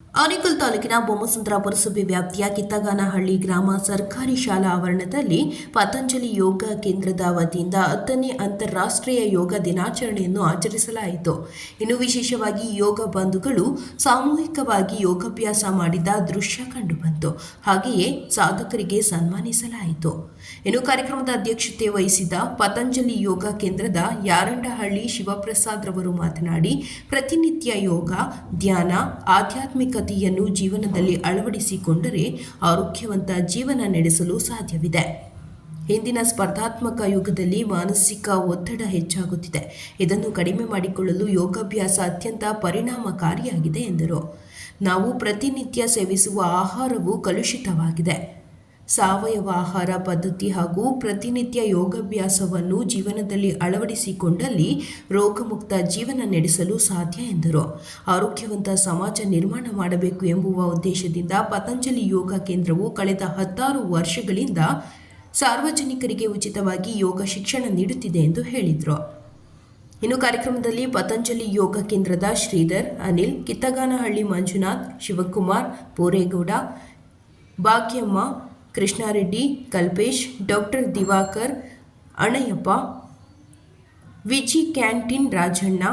ಆನೇಕಲ್ ತಾಲೂಕಿನ ಬೊಮ್ಮಸುಂದರ ಪುರಸಭೆ ವ್ಯಾಪ್ತಿಯ ಕಿತ್ತಗಾನಹಳ್ಳಿ ಗ್ರಾಮ ಸರ್ಕಾರಿ ಶಾಲಾ ಆವರಣದಲ್ಲಿ ಪತಂಜಲಿ ಯೋಗ ಕೇಂದ್ರದ ವತಿಯಿಂದ ಹತ್ತನೇ ಅಂತಾರಾಷ್ಟ್ರೀಯ ಯೋಗ ದಿನಾಚರಣೆಯನ್ನು ಆಚರಿಸಲಾಯಿತು. ಇನ್ನು ವಿಶೇಷವಾಗಿ ಯೋಗ ಬಂಧುಗಳು ಸಾಮೂಹಿಕವಾಗಿ ಯೋಗಾಭ್ಯಾಸ ಮಾಡಿದ ದೃಶ್ಯ ಕಂಡುಬಂತು. ಹಾಗೆಯೇ ಸಾಧಕರಿಗೆ ಸನ್ಮಾನಿಸಲಾಯಿತು. ಇನ್ನು ಕಾರ್ಯಕ್ರಮದ ಅಧ್ಯಕ್ಷತೆ ವಹಿಸಿದ ಪತಂಜಲಿ ಯೋಗ ಕೇಂದ್ರದ ಯಾರಂಡಹಳ್ಳಿ ಶಿವಪ್ರಸಾದ್ ರವರು ಮಾತನಾಡಿ, ಪ್ರತಿನಿತ್ಯ ಯೋಗ, ಧ್ಯಾನ ಆಧ್ಯಾತ್ಮಿಕತೆಯನ್ನು ಜೀವನದಲ್ಲಿ ಅಳವಡಿಸಿಕೊಂಡರೆ ಆರೋಗ್ಯವಂತ ಜೀವನ ನಡೆಸಲು ಸಾಧ್ಯವಿದೆ. ಇಂದಿನ ಸ್ಪರ್ಧಾತ್ಮಕ ಯುಗದಲ್ಲಿ ಮಾನಸಿಕ ಒತ್ತಡ ಹೆಚ್ಚಾಗುತ್ತಿದೆ. ಇದನ್ನು ಕಡಿಮೆ ಮಾಡಿಕೊಳ್ಳಲು ಯೋಗಾಭ್ಯಾಸ ಅತ್ಯಂತ ಪರಿಣಾಮಕಾರಿಯಾಗಿದೆ ಎಂದರು. ನಾವು ಪ್ರತಿನಿತ್ಯ ಸೇವಿಸುವ ಆಹಾರವು ಕಲುಷಿತವಾಗಿದೆ. ಸಾವಯವ ಆಹಾರ ಪದ್ಧತಿ ಹಾಗೂ ಪ್ರತಿನಿತ್ಯ ಯೋಗಾಭ್ಯಾಸವನ್ನು ಜೀವನದಲ್ಲಿ ಅಳವಡಿಸಿಕೊಂಡಲ್ಲಿ ರೋಗಮುಕ್ತ ಜೀವನ ನಡೆಸಲು ಸಾಧ್ಯ ಎಂದರು. ಆರೋಗ್ಯವಂತ ಸಮಾಜ ನಿರ್ಮಾಣ ಮಾಡಬೇಕು ಎಂಬುವ ಉದ್ದೇಶದಿಂದ ಪತಂಜಲಿ ಯೋಗ ಕೇಂದ್ರವು ಕಳೆದ ಹತ್ತಾರು ವರ್ಷಗಳಿಂದ ಸಾರ್ವಜನಿಕರಿಗೆ ಉಚಿತವಾಗಿ ಯೋಗ ಶಿಕ್ಷಣ ನೀಡುತ್ತಿದೆ ಎಂದು ಹೇಳಿದರು. ಇನ್ನು ಕಾರ್ಯಕ್ರಮದಲ್ಲಿ ಪತಂಜಲಿ ಯೋಗ ಕೇಂದ್ರದ ಶ್ರೀಧರ್, ಅನಿಲ್, ಕಿತ್ತಗಾನಹಳ್ಳಿ ಮಂಜುನಾಥ್, ಶಿವಕುಮಾರ್ ಬೋರೇಗೌಡ ಭಾಗ್ಯಮ್ಮ ಕೃಷ್ಣಾರೆಡ್ಡಿ, ಕಲ್ಪೇಶ್, ಡಾಕ್ಟರ್ ದಿವಾಕರ್, ಅಣಯಪ್ಪ, ವಿಜಿ ಕ್ಯಾಂಟೀನ್ ರಾಜಣ್ಣ,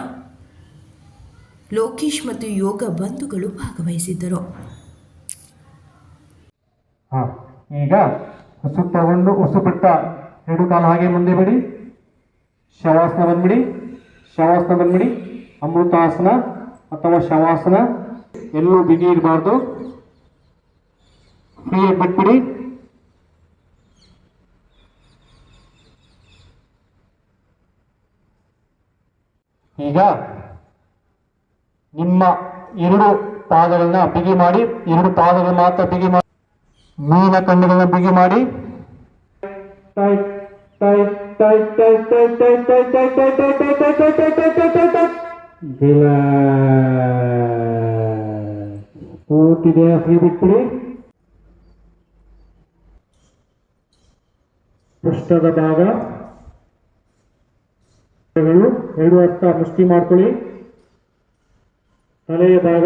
ಲೋಕೇಶ್ ಮತ್ತು ಯೋಗ ಬಂಧುಗಳು ಭಾಗವಹಿಸಿದ್ದರು. ಈಗ ಉಸು ಬಿಟ್ಟ ಎರಡು ಕಾಲು ಹಾಗೆ ಮುಂದೆ ಬಿಡಿ. ಶವಾಸನ ಬಂದ್ಬಿಡಿ. ಶವಾಸನ ಬಂದ್ಬಿಡಿ. ಅಮೃತಾಸನ ಅಥವಾ ಶವಾಸನ ಎಲ್ಲೂ ಬಿಗಿ ಇರಬಾರ್ದು. ಬಿಟ್ಬಿಡಿ. ಈಗ ನಿಮ್ಮ ಎರಡು ಪಾದಗಳನ್ನ ಬಿಗಿ ಮಾಡಿ, ಎರಡು ಪಾದಗಳನ್ನ ಮಾತ್ರ ಬಿಗಿ ಮಾಡಿ, ಮೀನ ಕಣ್ಣುಗಳನ್ನ ಬಿಗಿ ಮಾಡಿ. ಬಿಟ್ಬಿಡಿ. ಪೃಷ್ಠದ ಭಾಗ. ಎರಡು ಹಸ್ತ ಮುಷ್ಟಿ ಮಾಡ್ಕೊಳ್ಳಿ. ತಲೆಯ ಭಾಗ.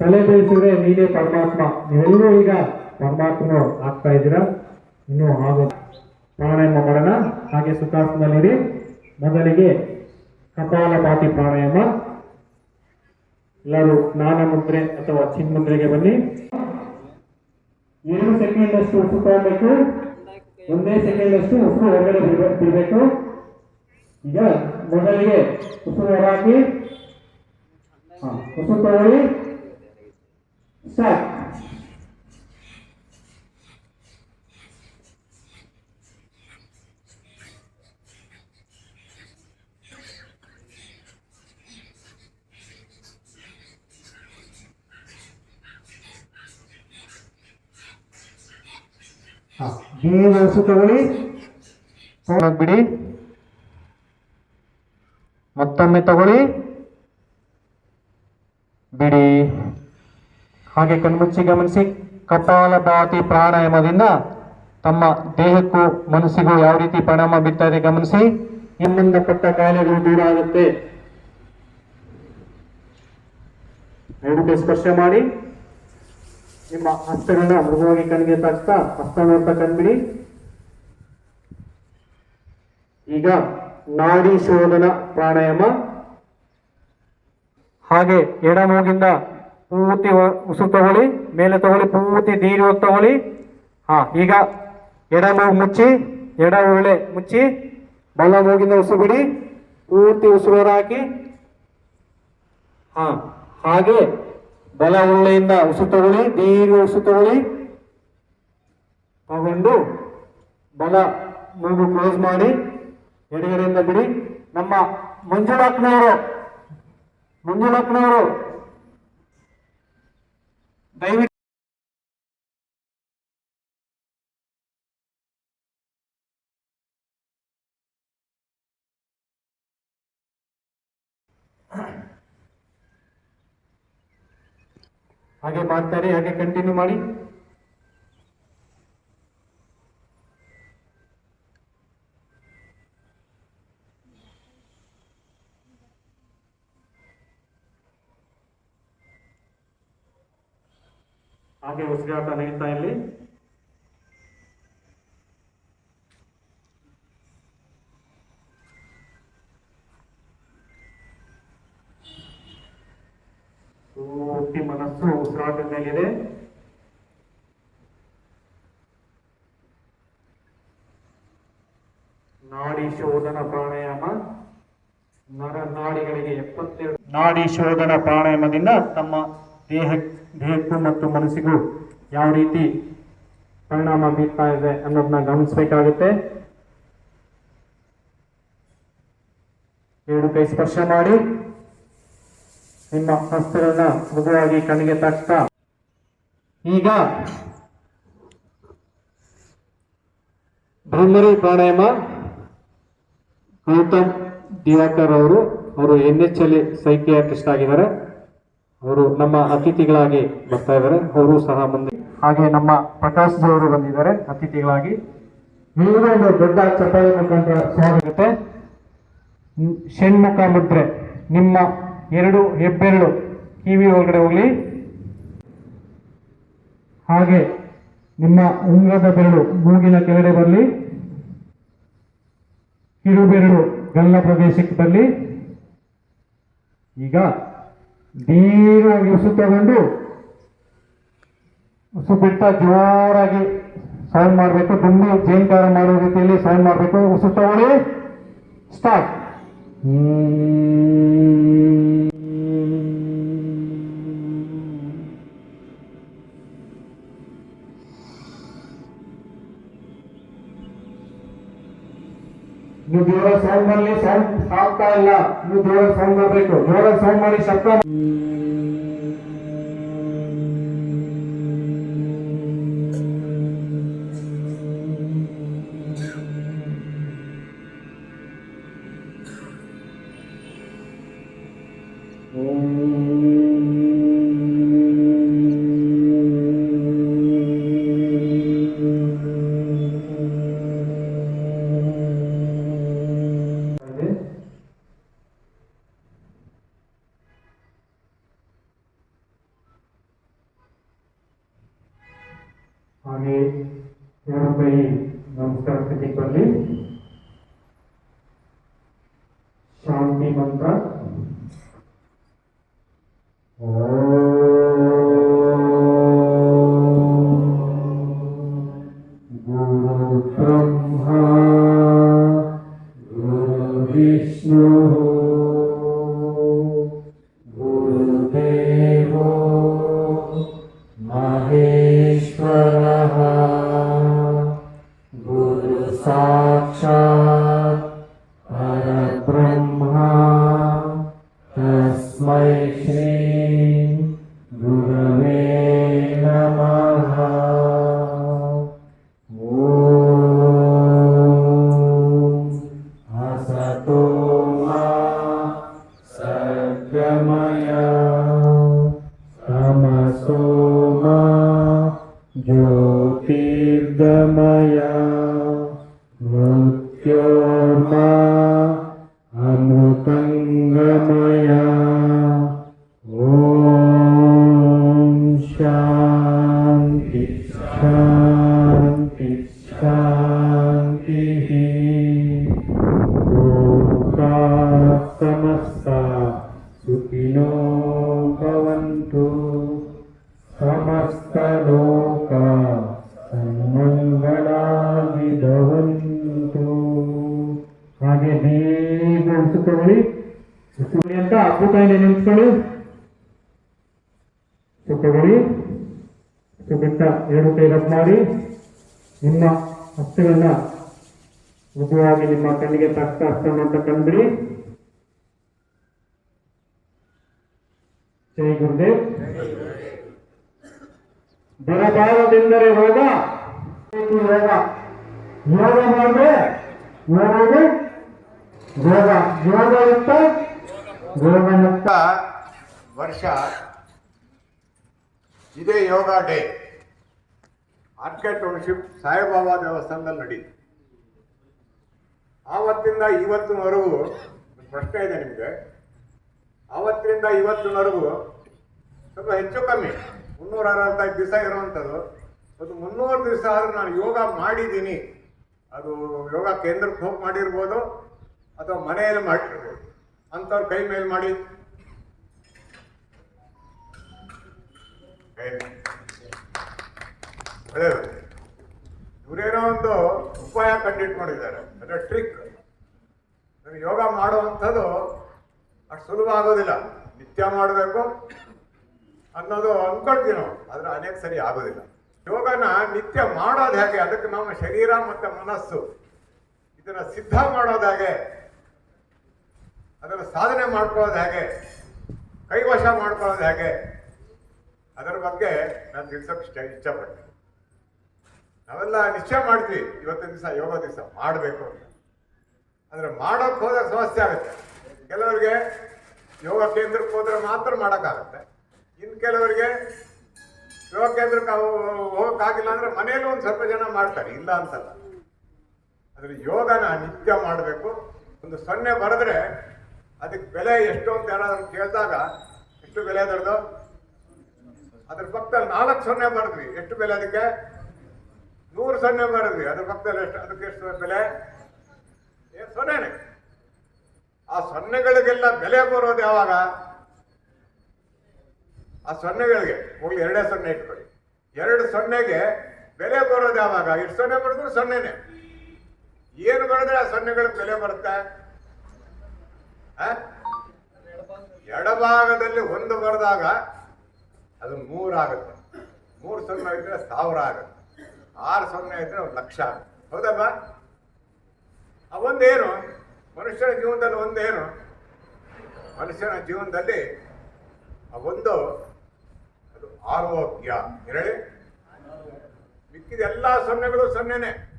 ತಲೆ ಬೇಯಿಸಿದ್ರೆ ನೀನೇ ಪರಮಾತ್ಮ. ನೀವೆಲ್ಲರೂ ಈಗ ಪರಮಾತ್ಮನು ಆಗ್ತಾ ಇದ್ದೀರಾ? ಇನ್ನೂ ಆಗೋ ಪ್ರಾಣಾಯಾಮ ಮಾಡೋಣ. ಹಾಗೆ ಸುಖಾಸನದಲ್ಲಿರಿ ಮೊದಲಿಗೆ ಕಪಾಲಭಾತಿ ಪ್ರಾಣಾಯಾಮ. ಎಲ್ಲರೂ ಸ್ನಾನ ಮುದ್ರೆ ಅಥವಾ ಚಿನ್ಮುದ್ರೆಗೆ ಬನ್ನಿ. ಎರಡು ಸೆಕೆಂಡ್ ಅಷ್ಟು ಉಸು ತಗೊಳ್ಬೇಕು. ಒಂದೇ ಸೆಕೆಂಡ್ ಅಷ್ಟು ಉಸು ಹೊರಗಡೆ ಬಿಡ್ಬೇಕು. ಈಗ ಮೊದಲಿಗೆ ಉಸು ಹೊರಹಾಕಿ ಹಾ ಉಸು ತಗೊಳ್ಳಿ. ಸ್ಟಾರ್ಟ್ ಬೇಗ ಉಸು ತಗೊಳ್ಳಿ ಬಿಡಿ ಮತ್ತೊಮ್ಮೆ ತಗೊಳ್ಳಿ. ಬಿಡಿ. ಹಾಗೆ ಕಣ್ಮುಚ್ಚಿ ಗಮನಿಸಿ ಕಪಾಲಭಾತಿ ಪ್ರಾಣಾಯಾಮದಿಂದ ತಮ್ಮ ದೇಹಕ್ಕೂ ಮನಸ್ಸಿಗೂ ಯಾವ ರೀತಿ ಪರಿಣಾಮ ಬೀರ್ತಾ ಗಮನಿಸಿ. ಗಮನಿಸಿ ಸಂಬಂಧಪಟ್ಟ ಕಾಯಿಲೆಗಳು ದೂರ ಆಗುತ್ತೆ. ಸ್ಪರ್ಶ ಮಾಡಿ. ನಿಮ್ಮ ಹಸ್ತಗಳನ್ನ ಮೃದುವಾಗಿ ಕಣ್ಣಿಗೆ ತಾಕ್ತಾ ಹಸ್ತ ನೋಡ್ತಾ ಕಣ್ಬಿಡಿ. ಈಗ ನಾಡಿ ಶೋಧನ ಪ್ರಾಣಾಯಾಮ. ಹಾಗೆ ಎಡ ಮೂಗಿಂದ ಪೂರ್ತಿ ಉಸಿರು ತಗೊಳ್ಳಿ, ಮೇಲೆ ತಗೊಳ್ಳಿ, ಪೂರ್ತಿ ದೀರ್ಘ ತಗೊಳ್ಳಿ. ಹಾ, ಈಗ ಎಡ ಮೂಗು ಮುಚ್ಚಿ, ಎಡ ಒಳ್ಳೆ ಮುಚ್ಚಿ, ಬಲ ಮೂಗಿಂದ ಉಸಿರು ಬಿಡಿ, ಪೂರ್ತಿ ಉಸಿರು ಹಾಕಿ. ಹಾ, ಹಾಗೆ ಬಲ ಉಳ್ಳೆಯಿಂದ ಉಸು ತಗೊಳ್ಳಿ ದೀರ್ಘ ಉಸು ತಗೊಳ್ಳಿ. ತಗೊಂಡು ಬಲ ಮೂಗು ಕ್ಲೋಸ್ ಮಾಡಿ, ಎಡಗಡೆಯಿಂದ ಬಿಡಿ. ನಮ್ಮ ಮಂಜುಳಾಕ್ನವರು ಮಂಜುಳಾಕ್ನವರು ದಯವಿಟ್ಟು ಹಾಗೆ ಮಾಡ್ತಾರೆ ಹಾಗೆ ಕಂಟಿನ್ಯೂ ಮಾಡಿ. ಹಾಗೆ ಉಸಿರಾಟ ನೀಡ್ತಾ ಇಲ್ಲಿ. ನಾಡಿ ಶೋಧನ ಪ್ರಾಣಾಯಾಮ. ನರ ನಾಡಿಗಳಿಗೆ ಎಪ್ಪತ್ತೆರಡು ನಾಡಿ ಶೋಧನ ಪ್ರಾಣಾಯಾಮದಿಂದ ತಮ್ಮ ದೇಹ, ದೇಹಕ್ಕೂ ಮತ್ತು ಮನಸ್ಸಿಗೂ ಯಾವ ರೀತಿ ಪರಿಣಾಮ ಬೀರ್ತಾ ಇದೆ ಅನ್ನೋದನ್ನ ಗಮನಿಸಬೇಕಾಗುತ್ತೆ. ಎರಡು ಕೈ ಸ್ಪರ್ಶ ಮಾಡಿ. ನಿಮ್ಮ ಹಸ್ತಗಳನ್ನ ಮೃದುವಾಗಿ ಕಣ್ಣಿಗೆ ತಟ್ಟ. ಈಗ ಬ್ರಹ್ಮರಿ ಪ್ರಾಣಾಯಾಮ. ಗೌತಮ್ ದಿವಾಕರ್ ಅವರು ಅವರು ಎನ್ ಎಚ್ ಎಲ್ ಸೈಕಿಯಾಟ್ರಿಸ್ಟ್ ಆಗಿದ್ದಾರೆ. ಅವರು ನಮ್ಮ ಅತಿಥಿಗಳಾಗಿ ಬರ್ತಾ ಇದ್ದಾರೆ. ಅವರು ಸಹ ಮುಂದೆ ಹಾಗೆ ನಮ್ಮ ಪ್ರಕಾಶ್ ಜಿ ಅವರು ಬಂದಿದ್ದಾರೆ, ಅತಿಥಿಗಳಾಗಿ. ಒಂದು ದೊಡ್ಡ ಚಪ್ಪಾಳೆ ಮುಖಾಂತರ ಸಾಗುತ್ತೆ ಷಣ್ಮುಖ ಮುದ್ರೆ ನಿಮ್ಮ ಎರಡು ಹೆಬ್ಬೆರಳು ಕಿವಿ ಒಳಗಡೆ ಹೋಗಲಿ. ಹಾಗೆ ನಿಮ್ಮ ಉಂಗದ ಬೆರಳು ಮೂಗಿನ ಕೆಳಗಡೆ ಬರಲಿ. ಕಿರುಬೆರಳು ಗಲ್ಲ ಪ್ರದೇಶಕ್ಕೆ ಬರಲಿ ಈಗ ದೀರ್ಘವಾಗಿ ಉಸು ತಗೊಂಡು ಉಸು ಬಿಡ್ತಾ ಜೋರಾಗಿ ಸೌಂಡ್ ಮಾಡಬೇಕು ದುಂಬಿ ಜೇಂಕಾರ ಮಾಡೋ ರೀತಿಯಲ್ಲಿ ಸೌಂಡ್ ಮಾಡಬೇಕು ಉಸು ತಗೊಳ್ಳಿ ಸ್ಟಾರ್ಟ್ ಸೌಂಡ್ ಮಾಡಲಿ ಸೌಂಡ್ ಆಗ್ತಾ ಇಲ್ಲ. ನೀವು ಜೋರ ಸೌಂಡ್ ಮಾಡಬೇಕು ಜೋರ ಸೌಂಡ್ ಮಾಡಿ ಶಬ್ದ ನಿಮ್ಮ ಕಣ್ಣಿಗೆ ತಕ್ಕ ಹಸ್ತವನ್ನು ಅಂತ ಜೈ ಗುರುದೇವ್. ಬರಬಾರದೆಂದರೆ ರೋಗ ರೋಗ. ಯೋಗ ಮಾಡಿದ್ರೆ ಯೋಗವು ರೋಗ. ಯೋಗಯುಕ್ತ ರೋಗಮುಕ್ತ ವರ್ಷ ಇದೇ yoga day. R K township Saibaba ದೇವಸ್ಥಾನದಲ್ಲಿ ನಡೀತು ಆವತ್ತಿಂದ ಇವತ್ತಿನವರೆಗೂ ಪ್ರಶ್ನೆ ಇದೆ ನಿಮಗೆ. ಆವತ್ತಿನಿಂದ ಇವತ್ತಿನವರೆಗೂ ಸ್ವಲ್ಪ ಹೆಚ್ಚು ಕಮ್ಮಿ. ಮುನ್ನೂರ ಅರವತ್ತೈದು ದಿವಸ ಇರುವಂಥದ್ದು. ಅದು ಮುನ್ನೂರು ದಿವಸ ಆದ್ರೂ ನಾನು ಯೋಗ ಮಾಡಿದ್ದೀನಿ. ಅದು ಯೋಗ ಕೇಂದ್ರಕ್ಕೆ ಹೋಗಿ ಮಾಡಿರ್ಬೋದು ಅಥವಾ ಮನೆಯಲ್ಲಿ ಮಾಡಿರ್ಬೋದು. ಅಂಥವ್ರು ಕೈ ಮೇಲೆ ಮಾಡಿ. ಒಳ್ಳೆಯದು. ಇವರೇನೋ ಒಂದು ಉಪಾಯ ಕಂಡಿಟ್ಕೊಂಡಿದ್ದಾರೆ ಅಂದರೆ ಟ್ರಿಕ್ ಯೋಗ ಮಾಡುವಂಥದ್ದು ಅಷ್ಟು ಸುಲಭ ಆಗೋದಿಲ್ಲ. ನಿತ್ಯ ಮಾಡಬೇಕು ಅನ್ನೋದು ಅಂದ್ಕೊಳ್ತೀವಿ ನಾವು. ಆದರೆ ಅನೇಕ ಸರಿ ಆಗೋದಿಲ್ಲ. ಯೋಗನ ನಿತ್ಯ ಮಾಡೋದು ಹೇಗೆ? ಅದಕ್ಕೆ ನಮ್ಮ ಶರೀರ ಮತ್ತೆ ಮನಸ್ಸು. ಇದನ್ನು ಸಿದ್ಧ ಮಾಡೋದು ಹೇಗೆ? ಅದನ್ನು ಸಾಧನೆ ಮಾಡ್ಕೊಳ್ಳೋದು ಹೇಗೆ? ಕೈವಶ ಮಾಡ್ಕೊಳ್ಳೋದು ಹೇಗೆ? ಅದರ ಬಗ್ಗೆ ನಾನು ತಿಳಿಸೋಕೆ ಇಷ್ಟ ಇಷ್ಟಪಡ್ತೀನಿ. ನಾವೆಲ್ಲ ನಿಶ್ಚಯ ಮಾಡ್ತೀವಿ, ಇವತ್ತಿನ ದಿವಸ, ಯೋಗ ದಿವಸ ಮಾಡಬೇಕು ಅಂತ. ಅಂದ್ರೆ ಮಾಡೋಕೆ ಹೋದಾಗ ಸಮಸ್ಯೆ ಆಗುತ್ತೆ. ಕೆಲವರಿಗೆ ಯೋಗ ಕೇಂದ್ರಕ್ಕೆ ಹೋದ್ರೆ ಮಾತ್ರ ಮಾಡೋಕ್ಕಾಗತ್ತೆ. ಇನ್ನು ಕೆಲವರಿಗೆ ಯೋಗ ಕೇಂದ್ರಕ್ಕೆ ಹೋಗೋಕ್ಕಾಗಿಲ್ಲ ಅಂದರೆ ಮನೇಲಿ ಒಂದು ಸ್ವಲ್ಪ ಜನ ಮಾಡ್ತಾರೆ, ಇಲ್ಲ ಅಂತಲ್ಲ. ಆದರೆ ಯೋಗನ ನಿತ್ಯ ಮಾಡಬೇಕು. ಒಂದು ಸೊನ್ನೆ ಬರೆದ್ರೆ ಅದಕ್ಕೆ ಬೆಲೆ ಎಷ್ಟು ಅಂತ ಯಾರಾದರೂ ಕೇಳಿದಾಗ, ಎಷ್ಟು ಬೆಲೆ ಅದರದು ಅದ್ರ ಪಕ್ಕದಲ್ಲಿ ನಾಲ್ಕು ಸೊನ್ನೆ ಬರೆದ್ವಿ. ಎಷ್ಟು ಬೆಲೆ ಅದಕ್ಕೆ? ನೂರು ಸೊನ್ನೆ ಮಾಡಿದ್ವಿ. ಅದ್ರ ಪಕ್ಕದಲ್ಲಿ ಎಷ್ಟು? ಅದಕ್ಕೆ ಎಷ್ಟು ಬೆಲೆ? ಏ, ಸೊನ್ನೆನೆ. ಆ ಸೊನ್ನೆಗಳಿಗೆಲ್ಲ ಬೆಲೆ ಬರೋದು ಯಾವಾಗ? ಆ ಸೊನ್ನೆಗಳಿಗೆ ಹೋಗಿ ಎರಡೇ ಸೊನ್ನೆ ಇಟ್ಕೊಳ್ಳಿ. ಎರಡು ಸೊನ್ನೆಗೆ ಬೆಲೆ ಬರೋದು ಯಾವಾಗ? ಎಷ್ಟು ಸೊನ್ನೆ ಬರೆದ್ರು ಸೊನ್ನೆನೆ. ಏನು ಬರೆದ್ರೆ ಆ ಸೊನ್ನೆಗಳಿಗೆ ಬೆಲೆ ಬರುತ್ತೆ? ಎಡಭಾಗದಲ್ಲಿ ಒಂದು ಬರೆದಾಗ ಅದು ಮೂರಾಗುತ್ತೆ. ಮೂರು ಸೊನ್ನೆ ಇದ್ರೆ ಸಾವಿರ ಆಗುತ್ತೆ. ಆರು ಸೊನ್ನೆ ಇದ್ರೆ ಒಂದು ಲಕ್ಷ ಹೌದಪ್ಪ ಆ ಒಂದೇನು? ಮನುಷ್ಯನ ಜೀವನದಲ್ಲಿ ಒಂದೇನು? ಮನುಷ್ಯನ ಜೀವನದಲ್ಲಿ ಆ ಒಂದು ಅದು ಆರೋಗ್ಯ. ಹೇಳಿ. ಮಿಕ್ಕಿದ ಎಲ್ಲ ಸೊನ್ನೆಗಳು ಸೊನ್ನೆನೆ.